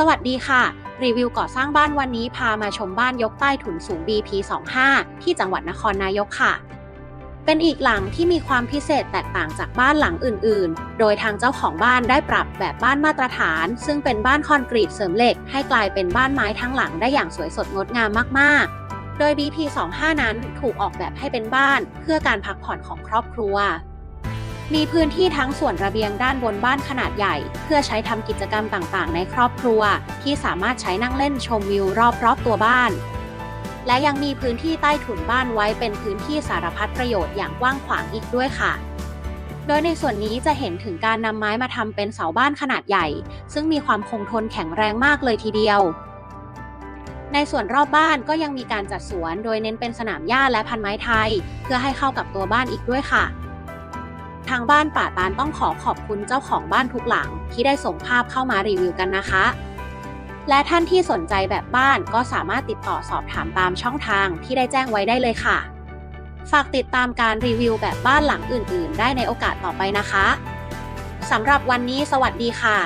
สวัสดีค่ะ รีวิวก่อสร้างบ้านวันนี้พามาชมบ้านยกใต้ถุนสูง BP 25 ที่จังหวัดนครนายกค่ะ เป็นอีกหลังที่มีความพิเศษแตกต่างจากบ้านหลังอื่น ๆ โดยทางเจ้าของบ้านได้ปรับแบบบ้านมาตรฐาน ซึ่งเป็นบ้านคอนกรีตเสริมเหล็ก ให้กลายเป็นบ้านไม้ทั้งหลังได้อย่างสวยสดงดงามมาก ๆ โดย BP 25 นั้นถูกออกแบบให้เป็นบ้าน เพื่อการพักผ่อนของครอบครัว มีพื้นที่ทั้งส่วนระเบียงด้านบนบ้านขนาดใหญ่ เพื่อใช้ทำกิจกรรมต่างๆ ในครอบครัว ที่สามารถใช้นั่งเล่นชมวิวรอบๆตัวบ้าน และยังมีพื้นที่ใต้ถุนบ้านไว้เป็นพื้นที่สารพัดประโยชน์อย่างกว้างขวางอีกด้วยค่ะ โดยในส่วนนี้จะเห็นถึงการนำไม้มาทำเป็นเสาบ้านขนาดใหญ่ ซึ่งมีความคงทนแข็งแรงมากเลยทีเดียวในส่วนรอบบ้านก็ยังมีการจัดสวน โดยเน้นเป็นสนามหญ้าและพันไม้ไทย เพื่อให้เข้ากับตัวบ้านอีกด้วยค่ะ ทางบ้านป่าตาลต้องขอขอบคุณเจ้าของบ้านทุกหลังที่ได้ส่งภาพเข้ามารีวิวกันนะคะ และท่านที่สนใจแบบบ้านก็สามารถติดต่อสอบถามตามช่องทางที่ได้แจ้งไว้ได้เลยค่ะ ฝากติดตามการรีวิวแบบบ้านหลังอื่น ๆ ได้ในโอกาสต่อไปนะคะสำหรับวันนี้สวัสดีค่ะ